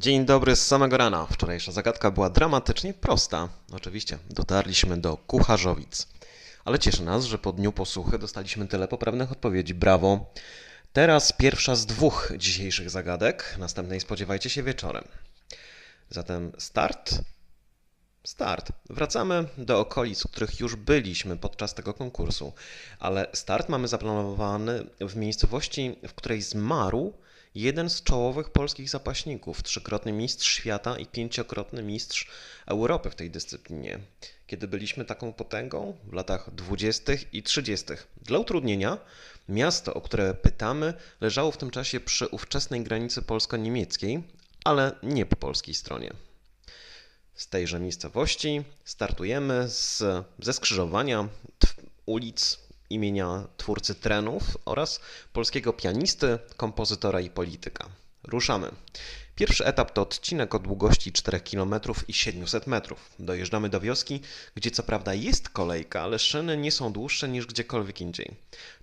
Dzień dobry z samego rana. Wczorajsza zagadka była dramatycznie prosta. Oczywiście dotarliśmy do Kucharzowic. Ale cieszy nas, że po dniu posłuchy dostaliśmy tyle poprawnych odpowiedzi. Brawo. Teraz pierwsza z dwóch dzisiejszych zagadek. Następnej spodziewajcie się wieczorem. Zatem start. Start. Wracamy do okolic, w których już byliśmy podczas tego konkursu, ale start mamy zaplanowany w miejscowości, w której zmarł jeden z czołowych polskich zapaśników, trzykrotny mistrz świata i pięciokrotny mistrz Europy w tej dyscyplinie. Kiedy byliśmy taką potęgą w latach 20. i 30. Dla utrudnienia, miasto, o które pytamy, leżało w tym czasie przy ówczesnej granicy polsko-niemieckiej, ale nie po polskiej stronie. Z tejże miejscowości startujemy z, ze skrzyżowania ulic imienia twórcy trenów oraz polskiego pianisty, kompozytora i polityka. Ruszamy. Pierwszy etap to odcinek o długości 4 km i 700 metrów. Dojeżdżamy do wioski, gdzie co prawda jest kolejka, ale szyny nie są dłuższe niż gdziekolwiek indziej.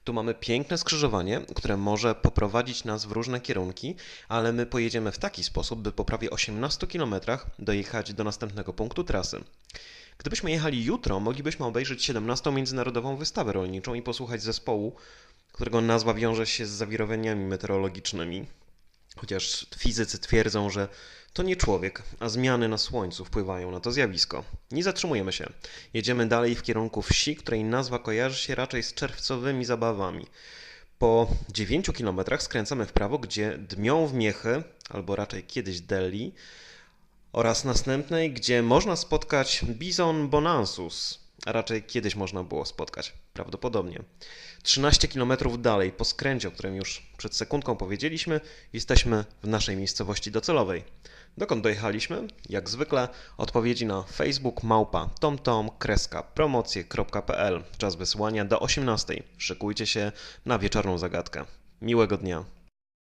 Tu mamy piękne skrzyżowanie, które może poprowadzić nas w różne kierunki, ale my pojedziemy w taki sposób, by po prawie 18 km dojechać do następnego punktu trasy. Gdybyśmy jechali jutro, moglibyśmy obejrzeć 17. Międzynarodową Wystawę Rolniczą i posłuchać zespołu, którego nazwa wiąże się z zawirowaniami meteorologicznymi. Chociaż fizycy twierdzą, że to nie człowiek, a zmiany na Słońcu wpływają na to zjawisko. Nie zatrzymujemy się. Jedziemy dalej w kierunku wsi, której nazwa kojarzy się raczej z czerwcowymi zabawami. Po 9 kilometrach skręcamy w prawo, gdzie dmią w miechy, albo raczej kiedyś deli, oraz następnej, gdzie można spotkać Bizon bonansus, a raczej kiedyś można było spotkać, prawdopodobnie. 13 km dalej, po skręcie, o którym już przed sekundką powiedzieliśmy, jesteśmy w naszej miejscowości docelowej. Dokąd dojechaliśmy? Jak zwykle odpowiedzi na Facebook małpa tomtom kreska promocje.pl Czas wysłania do 18. Szykujcie się na wieczorną zagadkę. Miłego dnia.